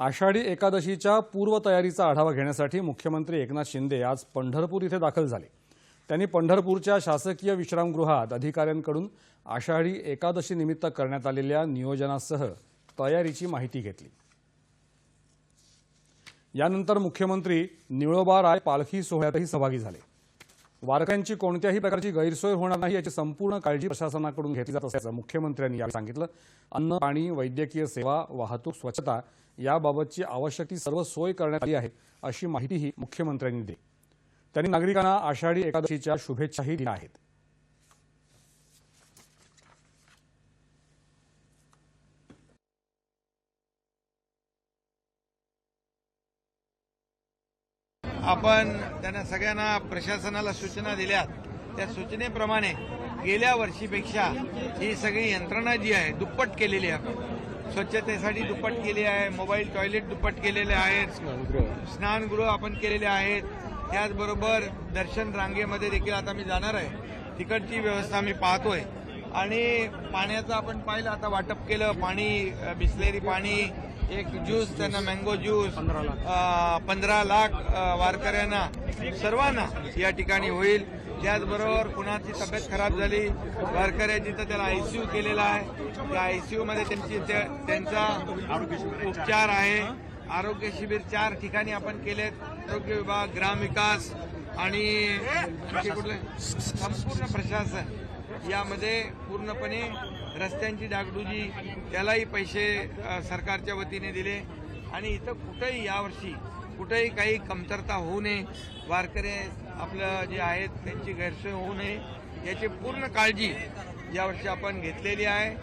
आषाढी एकादशीच्या पूर्वतयारीचा आढावा घेण्यासाठी मुख्यमंत्री एकनाथ शिंदे आज पंढरपूर इथे दाखल झाले. त्यांनी पंढरपूरच्या शासकीय विश्रामगृहात अधिकाऱ्यांकडून आषाढी एकादशीनिमित्त करण्यात आलेल्या नियोजनासह तयारीची माहिती घेतली. यानंतर मुख्यमंत्री निळोबा राय पालखी सोहळ्यातही सहभागी झाले. वारकऱ्यांची कोणत्याही प्रकारची गैरसोय होणार नाही याची संपूर्ण काळजी प्रशासनाकडून घेतली जात असल्याचं मुख्यमंत्र्यांनी यावेळी सांगितलं. अन्न पाणी वैद्यकीय सेवा वाहतूक स्वच्छता याबाबतची आवश्यक ती सर्व सोय करण्यात आली आहे अशी माहितीही मुख्यमंत्र्यांनी दिली. त्यांनी नागरिकांना आषाढी एकादशीच्या शुभेच्छाही दिल्या आहेत. आपण त्यांना सगळ्यांना प्रशासनाला सूचना दिल्यात. त्या सूचनेप्रमाणे गेल्या वर्षीपेक्षा ही सगळी यंत्रणा जी आहे दुप्पट केलेली आहे. आपण स्वच्छतेसाठी दुप्पट केली आहे मोबाईल टॉयलेट दुप्पट केलेले आहेत. स्नानगृह आपण केलेले आहेत. त्याचबरोबर दर्शन रांगेमध्ये देखील आता मी जाणार आहे. तिकडची व्यवस्था मी पाहतोय. आणि पाण्याचं आपण पाहिलं आता वाटप केलं पाणी बिसलेरी पाणी एक ज्यूस त्यांना मँगो ज्यूस पंधरा लाख. वारकऱ्यांना सर्वांना या ठिकाणी होईल. त्याचबरोबर कुणाची तब्येत खराब झाली वारकऱ्याची तर त्याला आयसीयू केलेला आहे त्या आयसीयू मध्ये त्यांची त्या- त्यांचा उपचार आहे. आरोग्य शिबिर चार ठिकाणी आपण केलेत. आरोग्य विभाग ग्रामविकास आणि कुठले? संपूर्ण प्रशासन. यामध्ये पूर्णपणे रस्त्यांची डागडुजी त्यालाही पैसे सरकारच्या वतीने दिले. आणि इथं कुठेही यावर्षी कुठेही काही कमतरता होऊ नये. वारकरी आपलं जे आहेत त्यांची गैरसोय होऊ नये. याची पूर्ण काळजी यावर्षी आपण घेतलेली आहे.